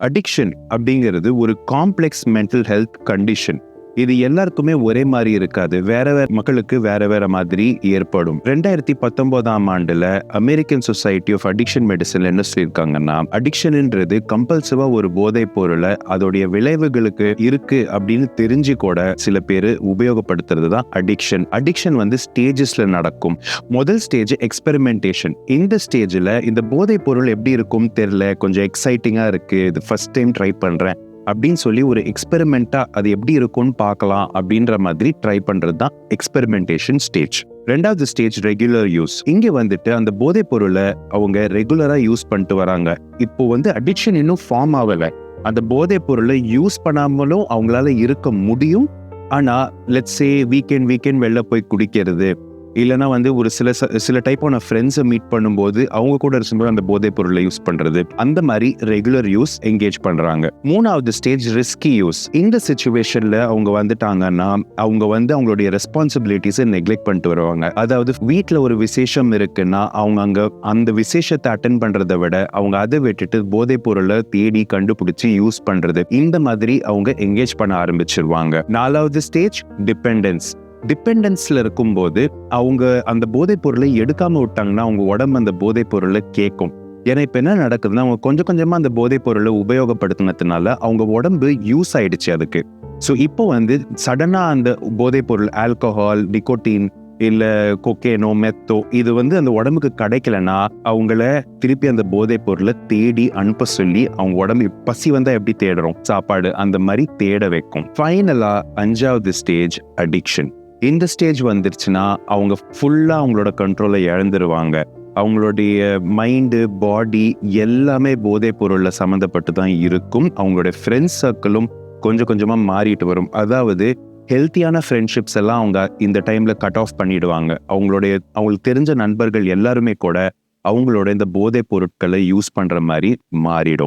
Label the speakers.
Speaker 1: Addiction அப்படிங்கிறது ஒரு complex mental health condition இது எல்லாருக்குமே ஒரே மாதிரி இருக்காது. வேற வேற மக்களுக்கு வேற வேற மாதிரி ஏற்படும். ரெண்டாயிரத்தி பத்தொன்பதாம் ஆண்டுல American society of addiction medicine என்ன சொல்லியிருக்காங்கன்னா அடிக்ஷன்ன்றது கம்பல்சிவா ஒரு போதைப் பொருளை அதோடைய விளைவுகளுக்கு இருக்கு அப்படின்னு தெரிஞ்சு கூட சில பேர் உபயோகப்படுத்துறது தான் அடிக்ஷன் அடிக்ஷன் வந்து ஸ்டேஜஸ்ல நடக்கும். முதல் ஸ்டேஜ் எக்ஸ்பெரிமெண்டேஷன் இந்த ஸ்டேஜ்ல இந்த போதைப் பொருள் எப்படி இருக்கும் தெரியல. கொஞ்சம் எக்ஸைட்டிங்கா இருக்கு. இது ஃபர்ஸ்ட் டைம் ட்ரை பண்றேன். அப்படின்னு சொல்லி ஒரு எக்ஸ்பெரிமெண்ட்டாக அது எப்படி இருக்கும்னு பார்க்கலாம் அப்படின்ற மாதிரி ட்ரை பண்ணுறது தான் எக்ஸ்பெரிமெண்டேஷன் ஸ்டேஜ் ரெண்டாவது ஸ்டேஜ் ரெகுலர் யூஸ் இங்கே வந்துட்டு அந்த போதைப் பொருளை அவங்க ரெகுலராக யூஸ் பண்ணிட்டு வராங்க. இப்போ வந்து அடிக்ஷன் இன்னும் ஃபார்ம் ஆகலை. அந்த போதைப் பொருளை யூஸ் பண்ணாமலும் அவங்களால இருக்க முடியும். ஆனால் லெட்ஸே சே வீக்கெண்ட் வீக்கெண்ட் வெளில போய் குடிக்கிறது இல்லைன்னா வந்து ஒரு சில ச- சில டைப்பான ஃப்ரெண்ட்ஸை மீட் பண்ணும்போது அவங்க கூட இருக்கும்போது அந்த போதைப் பொருளை யூஸ் பண்றது. அந்த மாதிரி ரெகுலர் யூஸ் என்கேஜ் பண்றாங்க. மூணாவது ஸ்டேஜ் ரிஸ்கி யூஸ் இந்த சுச்சுவேஷன்ல அவங்க வந்துட்டாங்கன்னா அவங்க வந்து அவங்களுடைய ரெஸ்பான்சிபிலிட்டிஸை நெக்லெக்ட் பண்ணிட்டு வருவாங்க. அதாவது வீட்டில் ஒரு விசேஷம் இருக்குன்னா அவங்க அங்க அந்த விசேஷத்தை அட்டன் பண்றதை விட அவங்க அதை விட்டுட்டு போதைப் பொருளை தேடி கண்டுபிடிச்சு யூஸ் பண்றது. இந்த மாதிரி அவங்க என்கேஜ் பண்ண ஆரம்பிச்சிருவாங்க. நாலாவது ஸ்டேஜ் டிபெண்டன்ஸ் டிபெண்டன்ஸில் இருக்கும்போது அவங்க அந்த போதைப் பொருளை எடுக்காமல் விட்டாங்கன்னா அவங்க உடம்பு அந்த போதைப் பொருளை கேட்கும் ஏன்னா இப்போ என்ன நடக்குதுன்னா அவங்க கொஞ்சம் கொஞ்சமாக அந்த போதைப் பொருளை உபயோகப்படுத்தினதுனால அவங்க உடம்பு யூஸ் ஆயிடுச்சு அதுக்கு. ஸோ இப்போ வந்து சடனாக அந்த போதைப் பொருள் ஆல்கஹால் நிக்கோட்டின் இல்லை கொக்கேனோ மெத்தோ இது வந்து அந்த உடம்புக்கு கிடைக்கலனா அவங்கள திருப்பி அந்த போதைப் பொருளை தேடி அனுப்ப சொல்லி அவங்க உடம்பு பசி வந்தால் எப்படி தேடுறோம்? சாப்பாடு அந்த மாதிரி தேட வைக்கும். ஃபைனலாக அஞ்சாவது ஸ்டேஜ் அடிக்ஷன் இந்த ஸ்டேஜ் வந்துருச்சுன்னா அவங்க ஃபுல்லா அவங்களோட கண்ட்ரோலை இழந்துருவாங்க. அவங்களுடைய மைண்டு பாடி எல்லாமே போதைப் பொருளில் சம்மந்தப்பட்டு தான் இருக்கும். அவங்களுடைய ஃப்ரெண்ட்ஸ் சர்க்கிளும் கொஞ்சம் கொஞ்சமா மாறிட்டு வரும். அதாவது ஹெல்த்தியான ஃப்ரெண்ட்ஷிப்ஸ் எல்லாம் அவங்க இந்த டைம்ல கட் ஆஃப் பண்ணிடுவாங்க. அவங்களுடைய அவங்களுக்கு தெரிஞ்ச நண்பர்கள் எல்லாருமே கூட அவங்களோட இந்த போதைப் பொருட்களை யூஸ் பண்ற மாதிரி மாறிடும்.